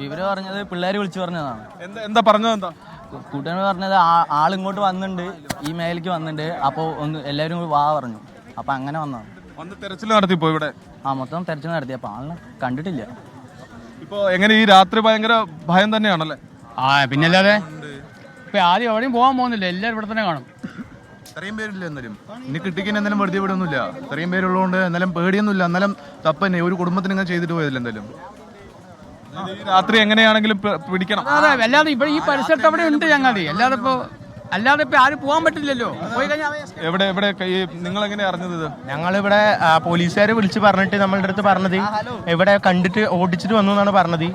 വിവരം പറഞ്ഞത് പിള്ളേർ വിളിച്ചു പറഞ്ഞതാണ്. എന്താ എന്താ പറഞ്ഞത് എന്താ? കൂട്ടുകാർ പറഞ്ഞത് ആ- ആളിങ്ങോട്ട് വന്നിട്ടുണ്ട് ഈ മേലേക്ക് വന്നിട്ടുണ്ട് അപ്പോൾ ഒന്ന് എല്ലാവരും കൂടി വാ പറഞ്ഞു. അപ്പോൾ അങ്ങനെ വന്നതാണ്. വന്ന് തെരച്ചിൽ നടത്തിപ്പോ ഇവിടെ? ആ മൊത്തം തെരച്ചിൽ നടത്തി. അപ്പോൾ ആളിനെ കണ്ടിട്ടില്ല. ഇപ്പോ എങ്ങനെ ഈ രാത്രി ഭയങ്കര ഭയം തന്നെയാണല്ലേ? ആ പിന്നല്ലാതെ ഇപ്പൊ ആദ്യം എവിടെയും പോകാൻ പോകുന്നില്ല. എല്ലാവരും ഇവിടെ തന്നെ കാണും. ഇത്രയും പേരില്ല എന്നാലും? ഇനി കിട്ടിക്കാൻ എന്തായാലും വെറുതെ വിടൊന്നുമില്ല ഇത്രയും പേരുള്ളതുകൊണ്ട് എന്നാലും പേടിയൊന്നുമില്ല. എന്നാലും തപ്പന്നെ. ഒരു കുടുംബത്തിന് ഇങ്ങനെ ചെയ്തിട്ട് പോയതില്ല എന്തായാലും? രാത്രി എങ്ങനെയാണെങ്കിലും പിടിക്കണം. അതെ അല്ലാതെ ഇവിടെ ഈ പരിസരത്ത് അവിടെ ഉണ്ട് ഞങ്ങൾ അല്ലാതെ ഇപ്പൊ അല്ലാതെ ഇപ്പൊ ആരും പോകാൻ പറ്റില്ലല്ലോ. പോയി കഴിഞ്ഞാൽ എവിടെ എവിടെ? നിങ്ങൾ എങ്ങനെ അറിഞ്ഞത് ഇത്? ഞങ്ങളിവിടെ പോലീസുകാരെ വിളിച്ച് പറഞ്ഞിട്ട് നമ്മളുടെ അടുത്ത് പറഞ്ഞത്. ഇവിടെ കണ്ടിട്ട് ഓടിച്ചിട്ട് വന്നു എന്നാണ് പറഞ്ഞത്.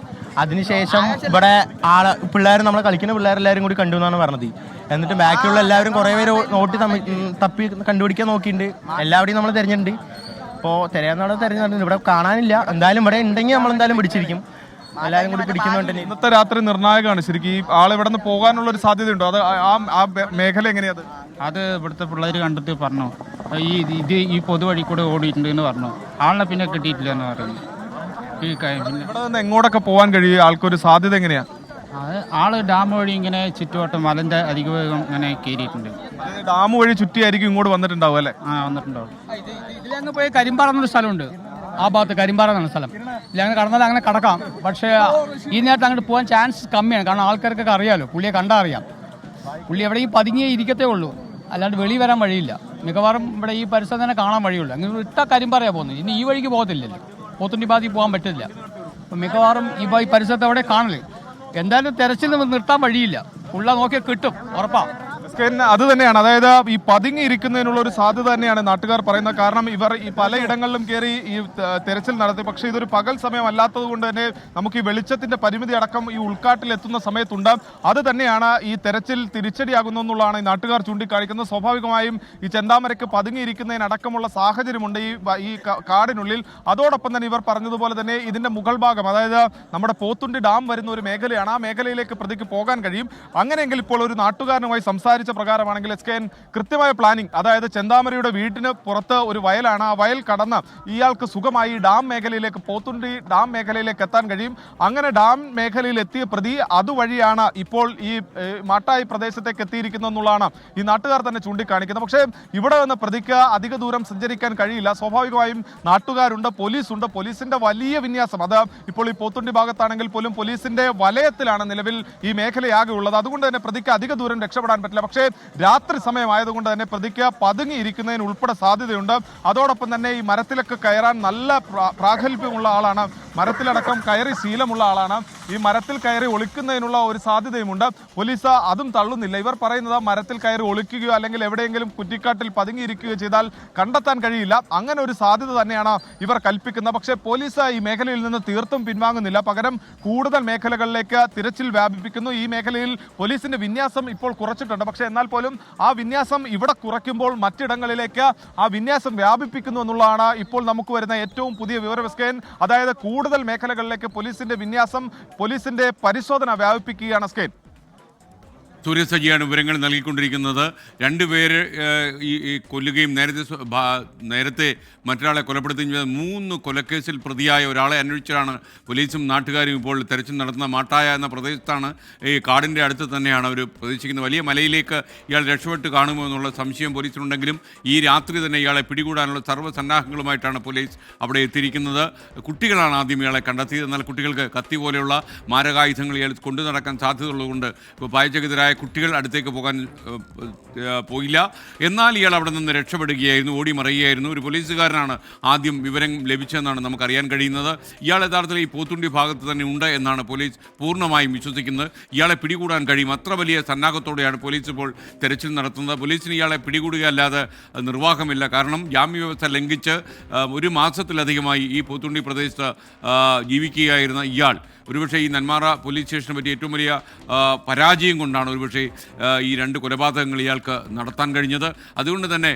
അതിനുശേഷം ഇവിടെ ആളെ പിള്ളേർ നമ്മളെ കളിക്കുന്ന പിള്ളേരെല്ലാവരും കൂടി കണ്ടു എന്നാണ് പറഞ്ഞത്. എന്നിട്ട് ബാക്കിയുള്ള എല്ലാവരും കുറേ പേര് നോട്ടി തപ്പി കണ്ടുപിടിക്കാൻ നോക്കിയിട്ടുണ്ട്. എല്ലാവരെയും നമ്മൾ തിരഞ്ഞിട്ടുണ്ട്. ഇപ്പോൾ തിരയാന്നവിടെ തിരഞ്ഞിട്ടുണ്ട്. ഇവിടെ കാണാനില്ല. എന്തായാലും ഇവിടെ ഉണ്ടെങ്കിൽ നമ്മൾ എന്തായാലും പിടിച്ചിരിക്കും. എല്ലാവരും കൂടി പിടിക്കുന്നുണ്ടെങ്കിൽ ഇന്നത്തെ രാത്രി നിർണായകമാണ്. ശരിക്കും ഈ ആൾ ഇവിടെ നിന്ന് പോകാനുള്ള ഒരു സാധ്യതയുണ്ടോ? അത് ആ- ആ മേഖല എങ്ങനെയാ അത്? ഇവിടുത്തെ പിള്ളേർ കണ്ടിട്ട് പറഞ്ഞു. ഈ ഇത് ഈ പൊതുവഴി കൂടെ ഓടിയിട്ടുണ്ട് എന്ന് പറഞ്ഞു. ആളിനെ പിന്നെ കിട്ടിയിട്ടില്ല എന്ന് പറഞ്ഞു ഈ ക- പിന്നെ ഇവിടെ നിന്ന് എങ്ങോട്ടൊക്കെ പോകാൻ കഴിയും? ആൾക്കൊരു സാധ്യത എങ്ങനെയാ? അത് ആൾ ഡാം വഴി ഇങ്ങനെ ചുറ്റുവട്ടം മലന്റെ അധികവേഗം ഇങ്ങനെ കയറിയിട്ടുണ്ട്. ഡാം വഴി ചുറ്റിയായിരിക്കും ഇങ്ങോട്ട് വന്നിട്ടുണ്ടാവും അല്ലേ? ആ വന്നിട്ടുണ്ടാവും. ഇതിലങ്ങ് പോയി കരിമ്പാറ എന്നൊരു സ്ഥലമുണ്ട്. ആ ഭാഗത്ത് കരിമ്പാറ എന്നാണ് സ്ഥലം. ഇല്ല അങ്ങനെ കടന്നാൽ അങ്ങനെ കടക്കാം. പക്ഷേ ഈ നേരത്തെ അങ്ങോട്ട് പോകാൻ ചാൻസ് കമ്മിയാണ്. കാരണം ആൾക്കാർക്കൊക്കെ അറിയാമല്ലോ പുള്ളിയെ കണ്ടാൽ അറിയാം. പുള്ളി എവിടെയും പതുങ്ങിയേ ഇരിക്കത്തേ ഉള്ളൂ. അല്ലാണ്ട് വെളി വരാൻ വഴിയില്ല. മിക്കവാറും ഇവിടെ ഈ പരിസരം തന്നെ കാണാൻ വഴിയുള്ളൂ. അങ്ങനെ ഇട്ട കരിമ്പാറയാണ് പോകുന്നത്. ഇനി ഈ വഴിക്ക് പോകത്തില്ലല്ലോ. പോത്തുണ്ടി പാതി പോകാൻ പറ്റില്ല അപ്പം മിക്കവാറും ഈ പരിസരത്ത് അവിടെ കാണൽ. എന്തായാലും തെരച്ചിൽ നിർത്താൻ വഴിയില്ല. പുള്ള നോക്കിയാൽ കിട്ടും. ഉറപ്പാ. എസ്കേൻ അത് തന്നെയാണ്. അതായത് ഈ പതുങ്ങി ഇരിക്കുന്നതിനുള്ള ഒരു സാധ്യത തന്നെയാണ് നാട്ടുകാർ പറയുന്നത്. കാരണം ഇവർ ഈ പലയിടങ്ങളിലും കയറി ഈ തെരച്ചിൽ നടത്തി. പക്ഷേ ഇതൊരു പകൽ സമയം അല്ലാത്തത് കൊണ്ട് തന്നെ നമുക്ക് ഈ വെളിച്ചത്തിന്റെ പരിമിതി അടക്കം ഈ ഉൾക്കാട്ടിൽ എത്തുന്ന സമയത്തുണ്ട്. അത് തന്നെയാണ് ഈ തെരച്ചിൽ തിരിച്ചടിയാകുന്നു എന്നുള്ളതാണ് ഈ നാട്ടുകാർ ചൂണ്ടിക്കാണിക്കുന്നത്. സ്വാഭാവികമായും ഈ ചെന്താമരയ്ക്ക് പതുങ്ങിയിരിക്കുന്നതിനടക്കമുള്ള സാഹചര്യമുണ്ട് ഈ ഈ കാടിനുള്ളിൽ. അതോടൊപ്പം തന്നെ ഇവർ പറഞ്ഞതുപോലെ തന്നെ ഇതിന്റെ മുകൾ ഭാഗം അതായത് നമ്മുടെ പോത്തുണ്ടി ഡാം വരുന്ന ഒരു മേഖലയാണ്. ആ മേഖലയിലേക്ക് പ്രതിക്ക് പോകാൻ കഴിയും. അങ്ങനെയെങ്കിൽ ഇപ്പോൾ ഒരു നാട്ടുകാരനുമായി സംസാരിച്ച പ്രകാരമാണെങ്കിൽ എസ് കെ എൻ കൃത്യമായ പ്ലാനിംഗ് അതായത് ചെന്താമരയുടെ വീട്ടിന് പുറത്ത് ഒരു വയലാണ്. ആ വയൽ കടന്ന് ഇയാൾക്ക് സുഖമായി ഡാം മേഖലയിലേക്ക് പോത്തുണ്ടി ഡാം മേഖലയിലേക്ക് എത്താൻ കഴിയും. അങ്ങനെ ഡാം മേഖലയിൽ എത്തിയ പ്രതി അതുവഴിയാണ് ഇപ്പോൾ ഈ മാട്ടായി പ്രദേശത്തേക്ക് എത്തിയിരിക്കുന്നത് എന്നുള്ളതാണ് ഈ നാട്ടുകാർ തന്നെ ചൂണ്ടിക്കാണിക്കുന്നത്. പക്ഷേ ഇവിടെ നിന്ന് പ്രതിക്ക് അധിക ദൂരം സഞ്ചരിക്കാൻ കഴിയില്ല. സ്വാഭാവികമായും നാട്ടുകാരുണ്ട് പോലീസുണ്ട്. പോലീസിന്റെ വലിയ വിന്യാസം അത് ഇപ്പോൾ ഈ പോത്തുണ്ടി ഭാഗത്താണെങ്കിൽ പോലും പോലീസിന്റെ വലയത്തിലാണ് നിലവിൽ ഈ മേഖലയാകെ ഉള്ളത്. അതുകൊണ്ട് തന്നെ പ്രതിക്ക് അധിക ദൂരം രക്ഷപ്പെടാൻ പറ്റില്ല. പക്ഷേ രാത്രി സമയമായതുകൊണ്ട് തന്നെ പ്രതിക്ക് പതുങ്ങിയിരിക്കുന്നതിന് ഉൾപ്പെടെ സാധ്യതയുണ്ട്. അതോടൊപ്പം തന്നെ ഈ മരത്തിലൊക്കെ കയറാൻ നല്ല പ്രാ- പ്രാഗൽഭ്യമുള്ള ആളാണ്. മരത്തിലടക്കം കയറി ശീലമുള്ള ആളാണ്. ഈ മരത്തിൽ കയറി ഒളിക്കുന്നതിനുള്ള ഒരു സാധ്യതയുമുണ്ട്. പോലീസ് അതും തള്ളുന്നില്ല. ഇവർ പറയുന്നത് മരത്തിൽ കയറി ഒളിക്കുകയോ അല്ലെങ്കിൽ എവിടെയെങ്കിലും കുറ്റിക്കാട്ടിൽ പതുങ്ങിയിരിക്കുകയോ ചെയ്താൽ കണ്ടെത്താൻ കഴിയില്ല. അങ്ങനെ ഒരു സാധ്യത തന്നെയാണ് ഇവർ കൽപ്പിക്കുന്നത്. പക്ഷേ പോലീസ് ഈ മേഖലയിൽ നിന്ന് തീർത്തും പിൻവാങ്ങുന്നില്ല. പകരം കൂടുതൽ മേഖലകളിലേക്ക് തിരച്ചിൽ വ്യാപിപ്പിക്കുന്നു. ഈ മേഖലയിൽ പോലീസിന്റെ വിന്യാസം ഇപ്പോൾ കുറച്ചിട്ടുണ്ട്. പക്ഷേ എന്നാൽ പോലും ആ വിന്യാസം ഇവിടെ കുറയ്ക്കുമ്പോൾ മറ്റിടങ്ങളിലേക്ക് ആ വിന്യാസം വ്യാപിപ്പിക്കുന്നു എന്നുള്ളതാണ് ഇപ്പോൾ നമുക്ക് വരുന്ന ഏറ്റവും പുതിയ വിവരവിസ്കയൻ. അതായത് കൂടുതൽ മേഖലകളിലേക്ക് പോലീസിന്റെ വിന്യാസം പോലീസിന്റെ പരിശോധന വ്യാപിപ്പിക്കുകയാണ് സ്കെയിൻ സൂര്യസജിയാണ് വിവരങ്ങൾ നൽകിക്കൊണ്ടിരിക്കുന്നത്. രണ്ടുപേര് ഈ കൊല്ലുകയും നേരത്തെ നേരത്തെ മറ്റൊരാളെ കൊലപ്പെടുത്തുകയും ചെയ്ത മൂന്ന് കൊലക്കേസിൽ പ്രതിയായ ഒരാളെ അന്വേഷിച്ചാണ് പോലീസും നാട്ടുകാരും ഇപ്പോൾ തെരച്ചിൽ നടത്തുന്ന മാട്ടായ എന്ന പ്രദേശത്താണ്. ഈ കാടിന്റെ അടുത്ത് തന്നെയാണ് അവർ പ്രതീക്ഷിക്കുന്നത്. വലിയ മലയിലേക്ക് ഇയാൾ രക്ഷപ്പെട്ട് കാണുമോ എന്നുള്ള സംശയം പോലീസിനുണ്ടെങ്കിലും ഈ രാത്രി തന്നെ ഇയാളെ പിടികൂടാനുള്ള സർവസന്നാഹങ്ങളുമായിട്ടാണ് പോലീസ് അവിടെ എത്തിയിരിക്കുന്നത്. കുട്ടികളാണ് ആദ്യം ഇയാളെ കണ്ടെത്തിയത്. എന്നാൽ കുട്ടികൾക്ക് കത്തി പോലെയുള്ള മാരകായുധങ്ങൾ ഇയാൾ കൊണ്ടു നടക്കാൻ സാധ്യതയുള്ളതുകൊണ്ട് ഇപ്പോൾ പായചകിതരായ കുട്ടികൾ അടുത്തേക്ക് പോകാൻ പോയില്ല. എന്നാൽ ഇയാൾ അവിടെ നിന്ന് രക്ഷപ്പെടുകയായിരുന്നു ഓടി മറയുകയായിരുന്നു. ഒരു പോലീസുകാരനാണ് ആദ്യം വിവരം ലഭിച്ചതെന്നാണ് നമുക്കറിയാൻ കഴിയുന്നത്. ഇയാൾ യഥാർത്ഥത്തിൽ ഈ പോത്തുണ്ടി ഭാഗത്ത് തന്നെ ഉണ്ട് എന്നാണ് പോലീസ് പൂർണമായും വിശ്വസിക്കുന്നത്. ഇയാളെ പിടികൂടാൻ കഴിയും. അത്ര വലിയ സന്നാഹത്തോടെയാണ് പോലീസ് ഇപ്പോൾ തെരച്ചിൽ നടത്തുന്നത്. പോലീസിന് ഇയാളെ പിടികൂടുകയല്ലാതെ നിർവാഹമില്ല. കാരണം ജാമ്യ വ്യവസ്ഥ ലംഘിച്ച് ഒരു മാസത്തിലധികമായി ഈ പോത്തുണ്ടി പ്രദേശത്ത് ജീവിക്കുകയായിരുന്ന ഇയാൾ. ഒരുപക്ഷെ ഈ നെന്മാറ പോലീസ് സ്റ്റേഷനെ പറ്റി ഏറ്റവും വലിയ പരാജയം കൊണ്ടാണ് ഒരുപക്ഷെ ഈ രണ്ട് കൊലപാതകങ്ങൾ ഇയാൾക്ക് നടത്താൻ കഴിഞ്ഞത്. അതുകൊണ്ട് തന്നെ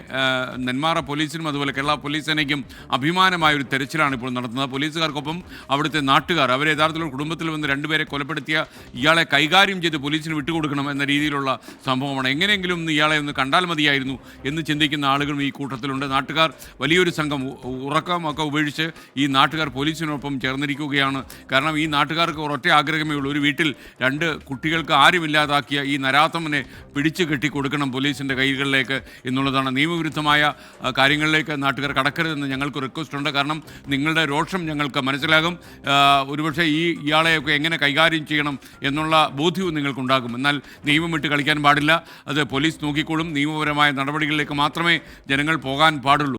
നെന്മാറ പോലീസിനും അതുപോലെ കേരള പോലീസ് സേനയ്ക്കും അഭിമാനമായ ഒരു തെരച്ചിലാണ് ഇപ്പോൾ നടത്തുന്നത്. പോലീസുകാർക്കൊപ്പം അവിടുത്തെ നാട്ടുകാർ അവരെ യഥാർത്ഥത്തിൽ കുടുംബത്തിൽ വന്ന് രണ്ടുപേരെ കൊലപ്പെടുത്തിയ ഇയാളെ കൈകാര്യം ചെയ്ത് പോലീസിന് വിട്ടുകൊടുക്കണം എന്ന രീതിയിലുള്ള സംഭവമാണ്. എങ്ങനെയെങ്കിലും ഒന്ന് ഇയാളെ ഒന്ന് കണ്ടാൽ മതിയായിരുന്നു എന്ന് ചിന്തിക്കുന്ന ആളുകളും ഈ കൂട്ടത്തിലുണ്ട്. നാട്ടുകാർ വലിയൊരു സംഘം ഉറക്കമൊക്കെ ഉപേക്ഷിച്ച് ഈ നാട്ടുകാർ പോലീസിനൊപ്പം ചേർന്നിരിക്കുകയാണ്. കാരണം ഈ നാട്ടുകാർ നാട്ടുകാർക്ക് ഒരൊറ്റ ആഗ്രഹമേ ഉള്ളൂ. ഒരു വീട്ടിൽ രണ്ട് കുട്ടികൾക്ക് ആരുമില്ലാതാക്കിയ ഈ നരാത്തമ്മനെ പിടിച്ചു കെട്ടി കൊടുക്കണം പോലീസിന്റെ കൈകളിലേക്ക് എന്നുള്ളതാണ് നിയമവിരുദ്ധമായ കാര്യങ്ങളിലേക്ക് നാട്ടുകാർ കടക്കരുതെന്ന് ഞങ്ങൾക്ക് റിക്വസ്റ്റ് ഉണ്ട്. കാരണം നിങ്ങളുടെ രോഷം ഞങ്ങൾക്ക് മനസ്സിലാകും. ഒരുപക്ഷെ ഈ ഇയാളെയൊക്കെ എങ്ങനെ കൈകാര്യം ചെയ്യണം എന്നുള്ള ബോധ്യവും നിങ്ങൾക്കുണ്ടാകും. എന്നാൽ നിയമം വിട്ട് കളിക്കാൻ പാടില്ല. അത് പോലീസ് നോക്കിക്കോളും. നിയമപരമായ നടപടികളിലേക്ക് മാത്രമേ ജനങ്ങൾ പോകാൻ പാടുള്ളൂ.